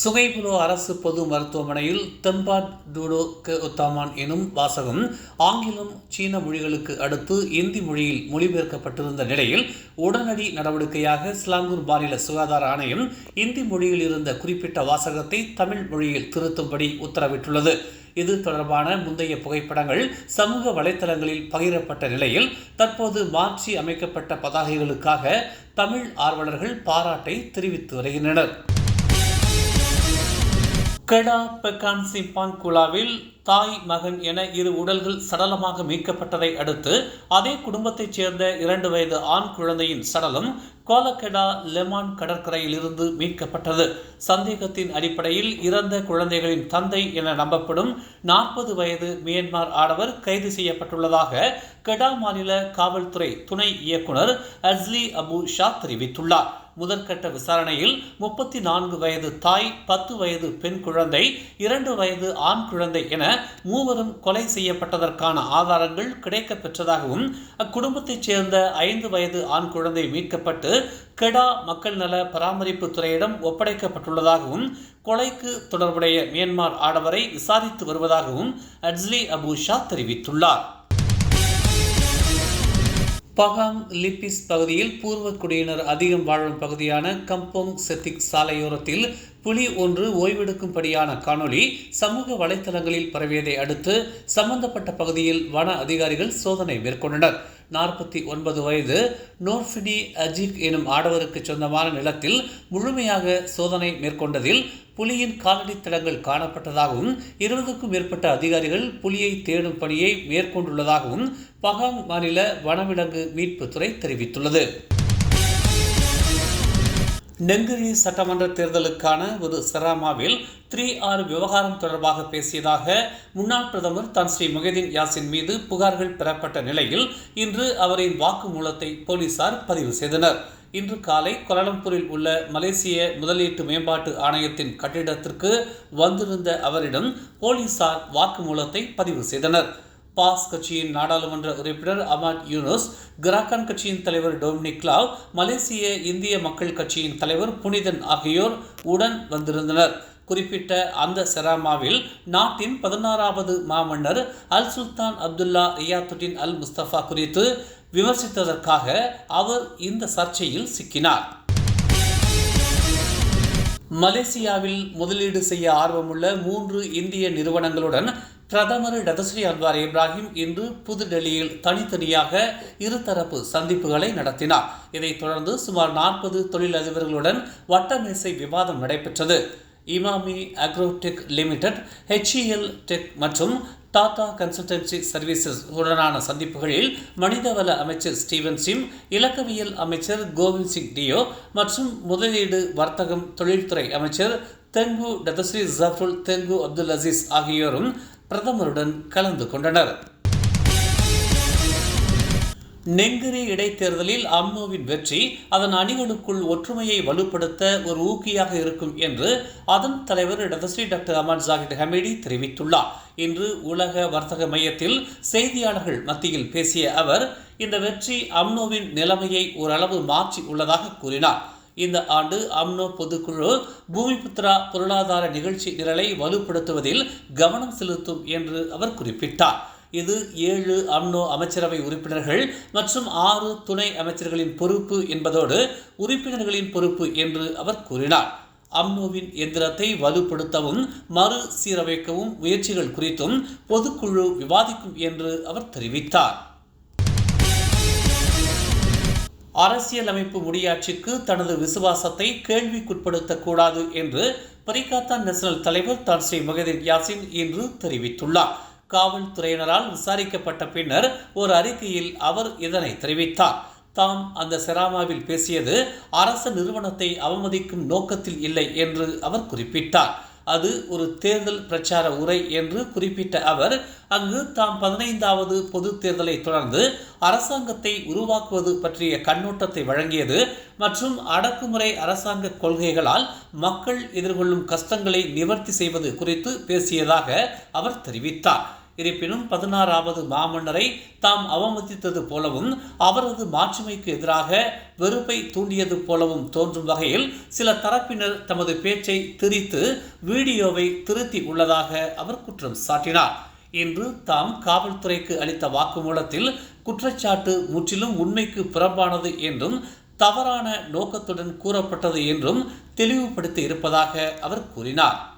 சுகைபுரோ அரசு பொது மருத்துவமனையில் தெம்பாட் டூடோ க உத்தாமான் எனும் வாசகம் ஆங்கிலம் சீன மொழிகளுக்கு அடுத்து இந்தி மொழியில் மொழிபெயர்க்கப்பட்டிருந்த நிலையில் உடனடி நடவடிக்கையாக ஸ்லாங்கூர் மாநில சுகாதார ஆணையம் இந்தி மொழியில் இருந்த குறிப்பிட்ட வாசகத்தை தமிழ் மொழியில் திருத்தும்படி உத்தரவிட்டுள்ளது. இது தொடர்பான முந்தைய புகைப்படங்கள் சமூக வலைத்தளங்களில் பகிரப்பட்ட நிலையில் தற்போது மாற்றி அமைக்கப்பட்ட பதாகைகளுக்காக தமிழ் ஆர்வலர்கள் பாராட்டை தெரிவித்து வருகின்றனர். கெடா பெக்கான் சிம்பாங் குழாவில் தாய் மகன் என இரு உடல்கள் சடலமாக மீட்கப்பட்டதை அடுத்து அதே குடும்பத்தைச் சேர்ந்த இரண்டு வயது ஆண் குழந்தையின் சடலம் கோலக்கெடா லெமான் கடற்கரையில் இருந்து மீட்கப்பட்டது. சந்தேகத்தின் அடிப்படையில் இறந்த குழந்தைகளின் தந்தை என நம்பப்படும் நாற்பது வயது மியன்மார் ஆடவர் கைது செய்யப்பட்டுள்ளதாக கெடா மாநில காவல்துறை துணை இயக்குனர் அஸ்லி அபு ஷா தெரிவித்துள்ளார். முதற்கட்ட விசாரணையில் முப்பத்தி நான்கு வயது தாய் பத்து வயது பெண் குழந்தை இரண்டு வயது ஆண் குழந்தை என மூவரும் கொலை செய்யப்பட்டதற்கான ஆதாரங்கள் கிடைக்கப் பெற்றதாகவும் அக்குடும்பத்தைச் சேர்ந்த ஐந்து வயது ஆண் குழந்தை மீட்கப்பட்டு கெடா மக்கள் நல பராமரிப்பு துறையிடம் ஒப்படைக்கப்பட்டுள்ளதாகவும் கொலைக்கு தொடர்புடைய மியான்மர் ஆடவரை விசாரித்து வருவதாகவும் அட்ஸ்லி அபு ஷா தெரிவித்துள்ளார். பகாங் லிப்பிஸ் பகுதியில் பூர்வ குடியினர் அதிகம் வாழும் பகுதியான கம்போங் செத்திக் சாலையோரத்தில் புலி ஒன்று ஓய்வெடுக்கும்படியான காணொளி சமூக வலைத்தளங்களில் பரவியதை அடுத்து சம்பந்தப்பட்ட பகுதியில் வன அதிகாரிகள் சோதனை மேற்கொண்டனர். நாற்பத்தி ஒன்பது வயது நோர்ஃபினி அஜிக் எனும் ஆடவருக்கு சொந்தமான நிலத்தில் முழுமையாக சோதனை மேற்கொண்டதில் புலியின் காலடி தடங்கள் காணப்பட்டதாகவும் இருபதுக்கும் மேற்பட்ட அதிகாரிகள் புலியை தேடும் பணியை மேற்கொண்டுள்ளதாகவும் பகாங் மாநில வனவிலங்கு மீட்புத்துறை தெரிவித்துள்ளது. நெங்கிரி சட்டமன்ற தேர்தலுக்கான ஒரு செராமாவில் த்ரீ ஆர் விவகாரம் தொடர்பாக பேசியதாக முன்னாள் பிரதமர் தன் ஸ்ரீ முகைதீன் யாசின் மீது புகார்கள் பெறப்பட்ட நிலையில் இன்று அவரின் வாக்குமூலத்தை போலீசார் பதிவு செய்தனர். இன்று காலை கோலாலம்பூரில் உள்ள மலேசிய முதலீட்டு மேம்பாட்டு ஆணையத்தின் கட்டிடத்திற்கு வந்திருந்த அவரிடம் போலீசார் வாக்குமூலத்தை பதிவு செய்தனர். பாஸ் கட்சியின் நாடாளுமன்ற உறுப்பினர் அமாட் யூனஸ் கிராக்கான் கட்சியின் தலைவர் டொமினிக் லாவ் மலேசிய இந்திய மக்கள் கட்சியின் தலைவர் புனிதன் ஆகியோர் உடன் வந்திருந்தனர். குறிப்பிட்ட அந்த செராமாவில் நாட்டின் பதினாறாவது மாமன்னர் அல் சுல்தான் அப்துல்லா ரியாத்துட்டின் அல் முஸ்தபா குறித்து விமர்சித்ததற்காக அவர் இந்த சர்ச்சையில் சிக்கினார். மலேசியாவில் முதலீடு செய்ய ஆர்வமுள்ள மூன்று இந்திய நிறுவனங்களுடன் பிரதமர் டதஸ்ரீ அன்வார் இப்ராஹிம் இன்று புதுடெல்லியில் தனித்தனியாக இருதரப்பு சந்திப்புகளை நடத்தினார். இதைத் தொடர்ந்து சுமார் நாற்பது தொழிலதிபர்களுடன் வட்டமேசை விவாதம் நடைபெற்றது. Emami agrotech limited HEL tech மற்றும் டாடா கன்சல்டன்சி சர்வீசஸ் உடனான சந்திப்புகளில் மனிதவள அமைச்சர் ஸ்டீவன் சிம் இலக்கவியல் அமைச்சர் கோவிந்த் சிங் டியோ மற்றும் முதலீடு வர்த்தகம் தொழில்துறை அமைச்சர் Tengku Datuk Seri Zafrul Tengku Abdul Aziz ஆகியோரும் பிரதமருடன் கலந்து கொண்டனர். நெங்கிரி இடைத்தேர்தலில் அம்னோவின் வெற்றி அதன் அணிகளுக்குள் ஒற்றுமையை வலுப்படுத்த ஒரு ஊக்கியாக இருக்கும் என்று அதன் தலைவர் டதஸ்ரீ டாக்டர் அமன் ஜாகித் ஹமீடி தெரிவித்துள்ளார். இன்று உலக வர்த்தக மையத்தில் செய்தியாளர்கள் மத்தியில் பேசிய அவர் இந்த வெற்றி அம்னோவின் நிலைமையை ஓரளவு மாற்றி உள்ளதாக கூறினார். இந்த ஆண்டு அம்னோ பொதுக்குழு பூமிபுத்ரா பொருளாதார நிகழ்ச்சி நிரலை வலுப்படுத்துவதில் கவனம் செலுத்தும் என்று அவர் குறிப்பிட்டார். இது ஏழு அம்னோ அமைச்சரவை உறுப்பினர்கள் மற்றும் ஆறு துணை அமைச்சர்களின் பொறுப்பு என்பதோடு உறுப்பினர்களின் பொறுப்பு என்று அவர் கூறினார். அம்னோவின் எந்திரத்தை வலுப்படுத்தவும் மறு சீரமைக்கவும் முயற்சிகள் குறித்தும் பொதுக்குழு விவாதிக்கும் என்று அவர் தெரிவித்தார். அரசியலமைப்பு முடியாட்சிக்கு தனது விசுவாசத்தை கேள்விக்குட்படுத்தக்கூடாது என்று பரிகாத்தான் நேஷனல் தலைவர் தான் ஸ்ரீ மொஹதீன் யாசின் இன்று தெரிவித்துள்ளார். காவல்துறையினரால் விசாரிக்கப்பட்ட பின்னர் ஒரு அறிக்கையில் அவர் இதனை தெரிவித்தார். தாம் அந்த செராமாவில் பேசியது அரசு நிறுவனத்தை அவமதிக்கும் நோக்கத்தில் இல்லை என்று அவர் குறிப்பிட்டார். அது ஒரு தேர்தல் பிரச்சார உரை என்று குறிப்பிட்ட அவர் அங்கு தாம் பதினைந்தாவது பொது தேர்தலை தொடர்ந்து அரசாங்கத்தை உருவாக்குவது பற்றிய கண்ணோட்டத்தை வழங்கியது மற்றும் அடக்குமுறை அரசாங்க கொள்கைகளால் மக்கள் எதிர்கொள்ளும் கஷ்டங்களை நிவர்த்தி செய்வது குறித்து பேசியதாக அவர் தெரிவித்தார். இருப்பினும் பதினாறாவது மாமன்னரை தாம் அவமதித்தது போலவும் அவரது மாட்சிமைக்கு எதிராக வெறுப்பை தூண்டியது போலவும் தோன்றும் வகையில் சில தரப்பினர் தமது பேச்சை திரித்து வீடியோவை திருத்தி உள்ளதாக அவர் குற்றம் சாட்டினார். இன்று தாம் காவல்துறைக்கு அளித்த வாக்குமூலத்தில் குற்றச்சாட்டு முற்றிலும் உண்மைக்கு புறம்பானது என்றும் தவறான நோக்கத்துடன் கூறப்பட்டது என்றும் தெளிவுபடுத்தி இருப்பதாக அவர் கூறினார்.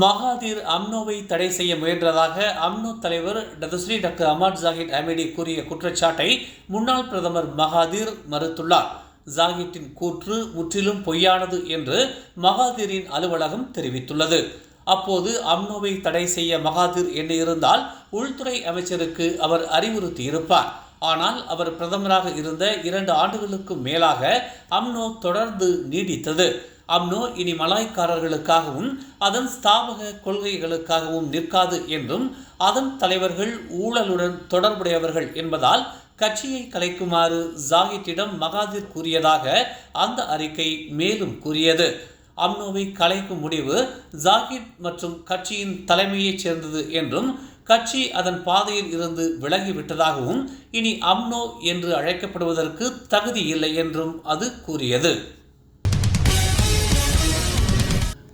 மகாதீர் அம்னோவை தடை செய்ய முயன்றதாக அம்னோ தலைவர் Dato Sri doctor Ahmad Zahid Hamidi கூறிய குற்றச்சாட்டை முன்னாள் பிரதமர் மகாதீர் மறுத்துள்ளார். ஜாகிட்டின் கூற்று முற்றிலும் பொய்யானது என்று மகாதீரின் அலுவலகம் தெரிவித்துள்ளது. அப்போது அம்னோவை தடை செய்ய மகாதீர் எண்ணியிருந்தால் உள்துறை அமைச்சருக்கு அவர் அறிவுறுத்தியிருப்பார். ஆனால் அவர் பிரதமராக இருந்த இரண்டு ஆண்டுகளுக்கும் மேலாக அம்னோ தொடர்ந்து நீடித்தது. அம்னோ இனி மலாய்க்காரர்களுக்காகவும் அதன் ஸ்தாபக கொள்கைகளுக்காகவும் நிற்காது என்றும் அதன் தலைவர்கள் ஊழலுடன் தொடர்புடையவர்கள் என்பதால் கட்சியை கலைக்குமாறு ஜாகிட்டிடம் மகாதிர் கூறியதாக அந்த அறிக்கை மேலும் கூறியது. அம்னோவை கலைக்கும் முடிவு ஜாகித் மற்றும் கட்சியின் தலைமையைச் சேர்ந்தது என்றும் கட்சி அதன் பாதையில் இருந்து விலகிவிட்டதாகவும் இனி அம்னோ என்று அழைக்கப்படுவதற்கு தகுதி இல்லை என்றும் அது கூறியது.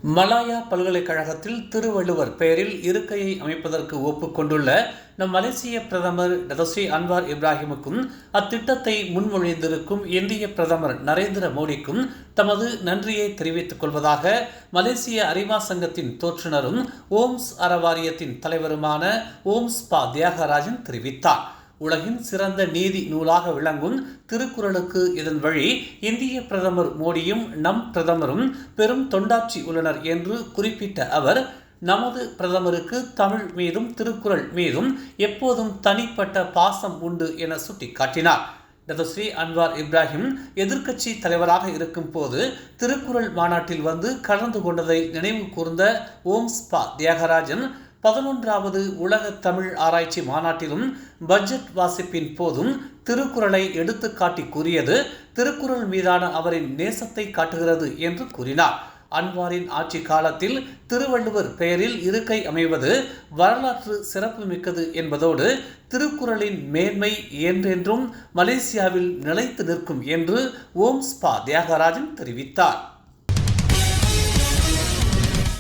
மலாயா பல்கலைக்கழகத்தில் திருவள்ளுவர் பெயரில் இருக்கையை அமைப்பதற்கு ஒப்புக்கொண்டுள்ள நம் மலேசிய பிரதமர் டதசி அன்வார் இப்ராஹிமுக்கும் அத்திட்டத்தை முன்மொழிந்திருக்கும் இந்திய பிரதமர் நரேந்திர மோடிக்கும் தமது நன்றியை தெரிவித்துக் கொள்வதாக மலேசிய அறிவா சங்கத்தின் தோற்றுநரும் ஓம்ஸ் அறவாரியத்தின் தலைவருமான ஓம்ஸ் பா தியாகராஜன் தெரிவித்தார். உலகின் சிறந்த நீதி நூலாக விளங்கும் திருக்குறளுக்கு இதன் வழி இந்திய பிரதமர் மோடியும் நம் பிரதமரும் பெரும் தொண்டாற்றி உள்ளனர் என்று குறிப்பிட்ட அவர் நமது பிரதமருக்கு தமிழ் மீதும் திருக்குறள் மீதும் எப்போதும் தனிப்பட்ட பாசம் உண்டு என சுட்டிக்காட்டினார். டதஸ்ரீ அன்வார் இப்ராஹிம் எதிர்க்கட்சி தலைவராக இருக்கும் போது திருக்குறள் மாநாட்டில் வந்து கலந்து கொண்டதை நினைவு கூர்ந்த ஓம்ஸ் பா தியாகராஜன் பதினொன்றாவது உலக தமிழ் ஆராய்ச்சி மாநாட்டிலும் பட்ஜெட் வாசிப்பின் போதும் திருக்குறளை எடுத்துக்காட்டி கூறியது திருக்குறள் மீதான அவரின் நேசத்தை காட்டுகிறது என்று கூறினார். அன்வாரின் ஆட்சி காலத்தில் திருவள்ளுவர் பெயரில் இருக்கை அமைவது வரலாற்று சிறப்புமிக்கது என்பதோடு திருக்குறளின் மேன்மை என்றென்றும் மலேசியாவில் நிலைத்து நிற்கும் என்று ஓம் ஸ்பா தியாகராஜன் தெரிவித்தார்.